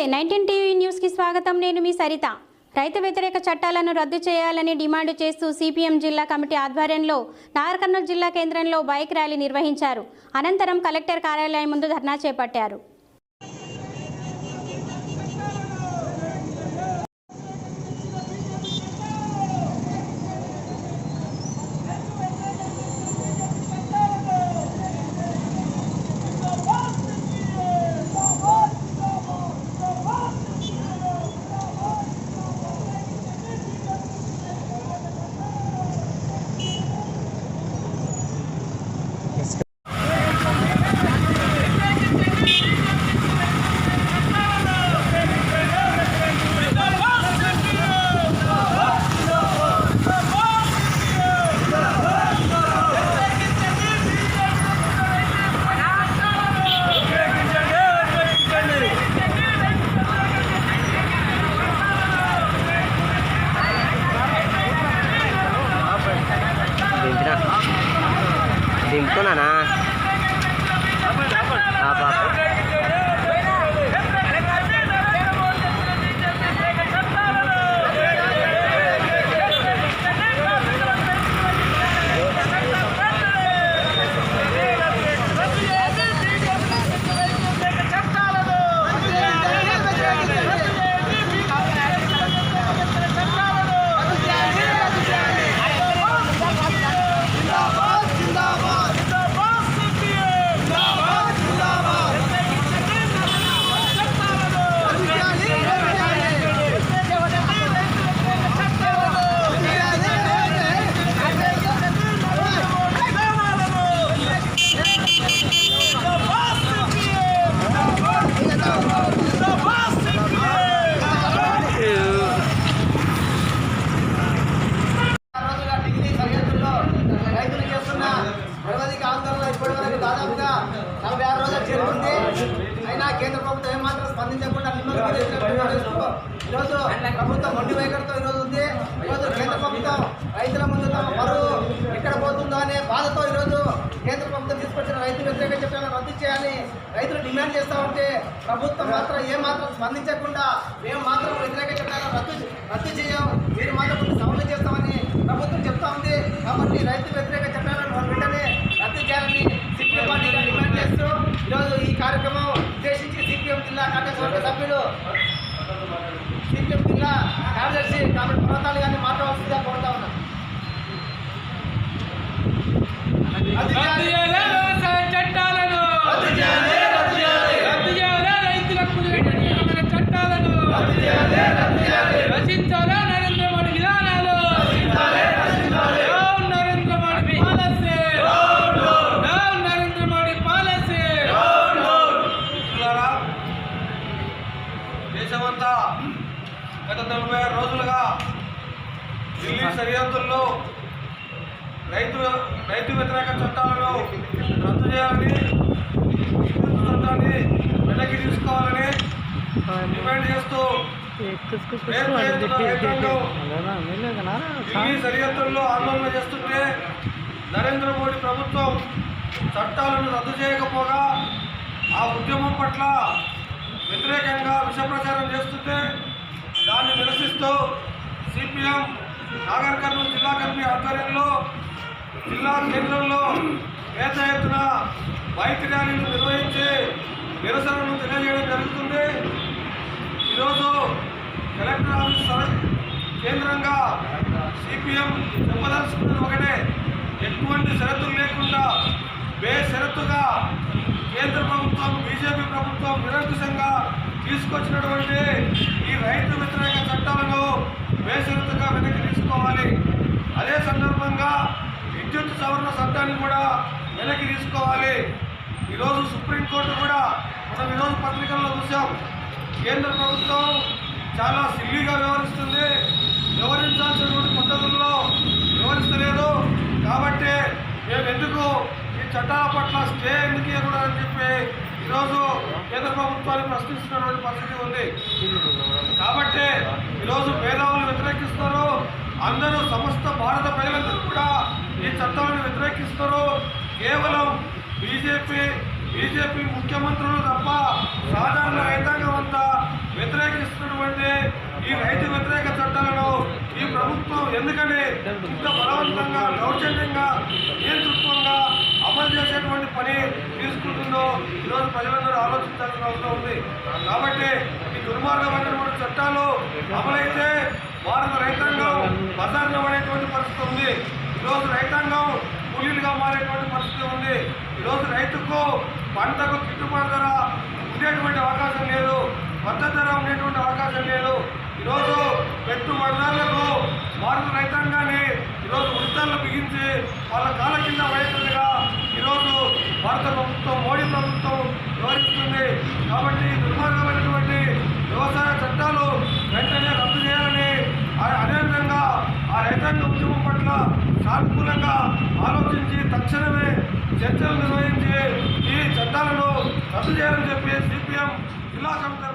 నమస్తే. Nineteen TV న్యూస్కి స్వాగతం. నేను మీ సరిత. రైతు వ్యతిరేక చట్టాలను రద్దు చేయాలని డిమాండ్ చేస్తూ సిపిఎం జిల్లా కమిటీ ఆధ్వర్యంలో నాగర్కర్నూలు జిల్లా కేంద్రంలో బైక్ ర్యాలీ నిర్వహించారు. అనంతరం కలెక్టర్ కార్యాలయం ముందు ధర్నా చేపట్టారు. దాదాపుగా నలభై ఆరు రోజులు చేరుకుంది అయినా కేంద్ర ప్రభుత్వం ఏమాత్రం స్పందించకుండా ఈరోజు ప్రభుత్వం మొండి వైఖరితో ఈరోజు ఉంది. ఈరోజు కేంద్ర ప్రభుత్వం రైతుల ముందు తమ పరువు ఎక్కడ పోతుందో అనే బాధతో ఈరోజు కేంద్ర ప్రభుత్వం తీసుకొచ్చిన రైతు వ్యతిరేక చట్టాలను రద్దు చేయాలని రైతులు డిమాండ్ చేస్తూ ఉంటే ప్రభుత్వం మాత్రం ఏ మాత్రం స్పందించకుండా మేము మాత్రం వ్యతిరేక చట్టాలను రద్దు రద్దు చేయాలి మీరు మాత్రం కొన్ని సవరణ చేస్తామని ప్రభుత్వం చెప్తా ఉంది కాబట్టి రైతు వ్యతిరేక చట్టాలను వెంటనే రద్దు చేయాలని సిపిఎం పార్టీగా డిమాండ్ చేస్తూ ఈరోజు ఈ కార్యక్రమం ఉద్దేశించి సిపిఎం జిల్లా కాంగ్రెస్ వర్గ సభ్యులు సిపిఎం జిల్లా కార్యదర్శి కాబట్టి పర్వతాలు గారిని మాట్లాడాల్సిందిగా కోరుతా ఉన్నాం. ఢిల్లీ సరిహద్దుల్లో రైతు రైతు వ్యతిరేక చట్టాలను రద్దు చేయాలని చట్టాన్ని వెనక్కి తీసుకోవాలని డిమాండ్ చేస్తూ ఢిల్లీ సరిహద్దుల్లో ఆందోళన చేస్తుంటే నరేంద్ర మోడీ ప్రభుత్వం చట్టాలను రద్దు చేయకపోగా ఆ ఉద్యమం పట్ల వ్యతిరేకంగా విష ప్రచారం చేస్తుంటే దాన్ని నిరసిస్తూ సిపిఎం నాగర్ కర్నూలు జిల్లా కమిటీ ఆధ్వర్యంలో జిల్లా కేంద్రంలో పెద్ద ఎత్తున బైక్ ర్యాలీలు నిర్వహించి నిరసనను తెలియజేయడం జరుగుతుంది. ఈరోజు కలెక్టర్ ఆఫీస్ కేంద్రంగా సిపిఎం చెప్పదలుచుకున్నది ఒకటే ఎటువంటి షరతులు లేకుండా బేషరతుగా కేంద్ర ప్రభుత్వం బీజేపీ ప్రభుత్వం నిరంకుశంగా తీసుకొచ్చినటువంటి ఈ రైతు వ్యతిరేక చట్టాలను బేషరతుగా వెనక్కి తీసుకోవాలి అదే సందర్భంగా విద్యుత్ సవరణ చట్టాన్ని కూడా వెనక్కి తీసుకోవాలి. ఈరోజు సుప్రీంకోర్టు కూడా మనం ఈరోజు పత్రికల్లో చూసాం. కేంద్ర ప్రభుత్వం చాలా సిల్లీగా వ్యవహరిస్తుంది. వ్యవహరించాల్సినటువంటి పద్ధతుల్లో వ్యవహరిస్తలేదు. కాబట్టి మేము ఎందుకు ఈ చట్టాల పట్ల స్టే ఎందుకు ఇవ్వకూడదు అని చెప్పి ఈరోజు కేంద్ర ప్రభుత్వాన్ని ప్రశ్నిస్తున్నటువంటి పరిస్థితి ఉంది. కాబట్టి ఈరోజు మేధావులు వ్యతిరేకిస్తారు అందరూ సమస్త భారత ప్రజలందరూ కూడా ఈ చట్టం వ్యతిరేకిస్తారు కేవలం బీజేపీ బీజేపీ ముఖ్యమంత్రులు తప్ప సాధారణ రైతాంగం అంతా వ్యతిరేకిస్తున్నటువంటి ఈ రైతు వ్యతిరేక చట్టాలను ఈ ప్రభుత్వం ఎందుకని ఇంత బలవంతంగా దౌర్జన్యంగా నియంతృత్వంగా అమలు చేసేటువంటి పని తీసుకుంటుందో ఈరోజు ప్రజలందరూ ఆలోచించాల్సిన అవసరం ఉంది. కాబట్టి ఈ దుర్మార్గమైనటువంటి చట్టాలు అమలైతే భారత రైతాంగం బజార్లో పడేటువంటి పరిస్థితి ఉంది. ఈరోజు రైతాంగం కూలీలుగా మారేటువంటి పరిస్థితి ఉంది. ఈరోజు రైతుకు పంటకు గిట్టుబాటు ధర ఉండేటువంటి అవకాశం లేదు. మద్దతు ధర ఉండేటువంటి అవకాశం లేదు. ఈరోజు పెట్టుబడిదారులకు భారత రైతాంగాన్ని ఈరోజు ఉచితాలను బిగించి వాళ్ళ కాల కింద పడేటట్టుగా ఆ పట్ల సానుకూలంగా ఆలోచించి తక్షణమే చర్చలు నిర్వహించి ఈ చట్టాలను రద్దు చేయాలని చెప్పి సిపిఎం జిల్లా కమిటీ